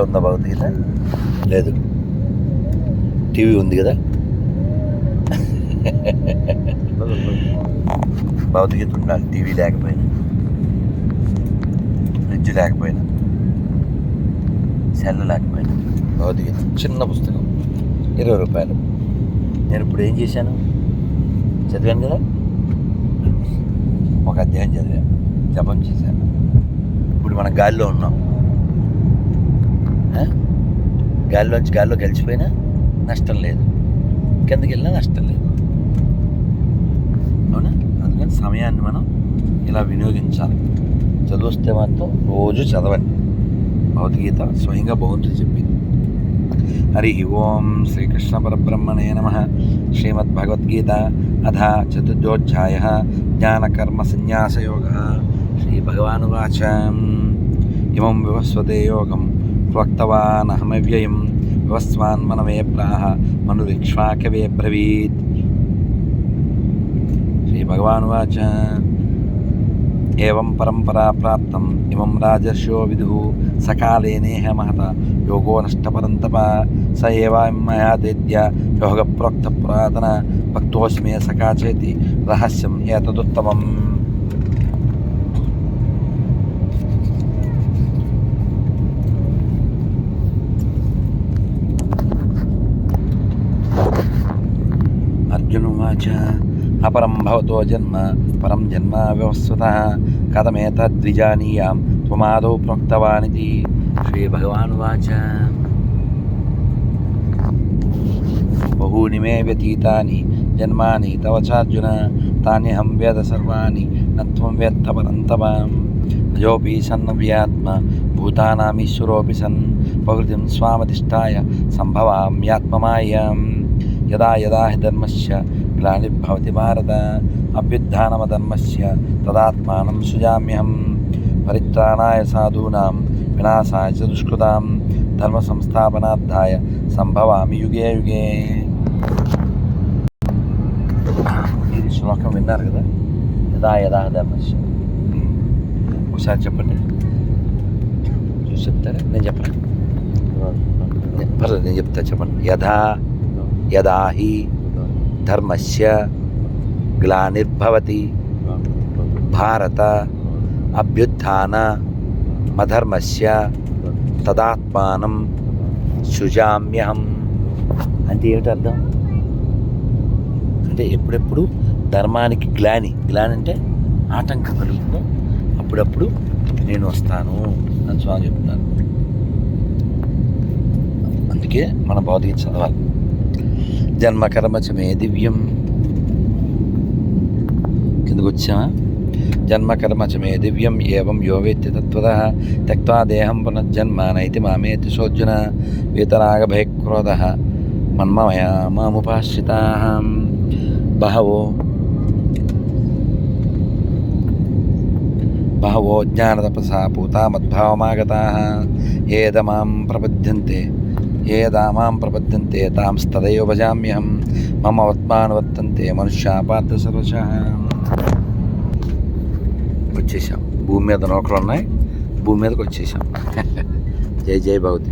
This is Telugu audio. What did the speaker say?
ఇంట్లో ఉందా భగవద్గీత? లేదు. టీవీ ఉంది కదా? భగవద్గీత ఉండాలి టీవీ లేకపోయినా. ఫ్రిడ్జ్ లేకపోయినా. సెల్ లేకపోయినా. భగవద్గీత. చిన్న పుస్తకం. ఇరవై రూపాయలు. నేను ఇప్పుడు ఏం చేశాను? చదివాను కదా? ఒక అధ్యాయం చదివాను. జపం చేశాను. ఇప్పుడు మనం గాలిలో ఉన్నాం. గాలిలోంచి గాల్లో గెలిచిపోయినా నష్టం లేదు. కిందకి వెళ్ళినా నష్టం లేదు. అవునా? అందుకని సమయాన్ని మనం ఇలా వినియోగించాలి. చదివిస్తే మాత్రం రోజు చదవండి. భగవద్గీత స్వయంగా భగవంతుడు చెప్పింది. హరి ఓం శ్రీకృష్ణ పరబ్రహ్మణే నమ. శ్రీమద్భగవద్గీత అధ చతుర్థోధ్యాయ. జ్ఞానకర్మ సన్యాసయోగ. శ్రీ భగవానువాచ ఇమం వివస్వతే యోగం. ప్రోక్తవానహమవ్యయం వివస్వాన్ మనమే ప్రాహ మనురిక్ష్వాకవే బ్రవీత్ శ్రీ భగవాన్ వాచ ఏం పరంపరా ప్రాప్తం ఇమం రాజర్షో విదు సకాలే నేహ మహత యోగో నష్టపరంతప స ఏవామయాదేద్య యోగ ప్రోక్త పురాతన భక్తోస్మే సకాచేతి రహస్యం ఏతదుత్తమం అర్జునువాచ అపరం భవతో జన్మ పరం జన్మ వ్యవస్వత కథమేతద్విజానీయాం త్వమాదౌ ప్రోక్తవానితి శ్రీభగవానువాచ బహూని మే వ్యతీతాని జన్మాని తవ చార్జున తాన్యహం వేద సర్వాణి నత్వం వేత్త పరంతమాం అజోపి సన్నవ్యాత్మ భూతానామీశ్వరోపి సన్ ప్రకృతిం స్వామధిష్టాయ సంభవామ్యాత్మమాయం యదా యదా హి ధర్మస్య గ్లానిర్భవతి భారత అభ్యుత్థానమధర్మస్య తదాత్మానం సృజామ్యహం పరిత్రాణాయ సాధూనాం వినాశాయ చ దుష్కృతాం ధర్మ సంస్థాపనార్థాయ సంభవామి యుగే యుగే ఇది శ్లోకం విన్నారు కదా యదా యదా ధర్మస్య ఒకసారి చెప్పండి చూసి చెప్తారా నేను చెప్పను నే- పర్లేదు నేను చెప్తా చెప్పండి యథా యదా హి ధర్మస్య గ్లానిర్భవతి. భారత అభ్యుత్థాన మధర్మస్య తదాత్మానం సృజామ్యహం. అంటే ఏమిటి అర్థం అంటే ఎప్పుడెప్పుడు ధర్మానికి గ్లాని. గ్లాని అంటే ఆటంకం కలుగుతుందో అప్పుడప్పుడు నేను వస్తాను అని స్వామి చెప్తున్నాను అందుకే మన భౌతిక చదవాలి. జన్మకర్మ చ మే దివ్యం. కిందకు వచ్చామా? జన్మ చ మే దివ్యం ఏం యో వేత్తి తత్వత త్యక్వా దేహం పునర్జన్మ నైతి మామేతి సోర్జున వీతరాగభయక్రోధ మన్మమయా మాముపాశ్రితా బహవో బహవో జ్ఞానతపసా పూతా మద్భావమాగతా ఏదమాం ప్రపద్యంతే ఏ దామాం ప్రపద్యంతే తాంస్తదైవ భజామ్యహం మమ వర్త్మానువర్తంతే మనుష్యా పార్థ సర్వశ వచ్చేసాం. భూమి మీద నౌకలు ఉన్నాయి. భూమి మీదకి వచ్చేసాం. జై జై భగవద్గీత.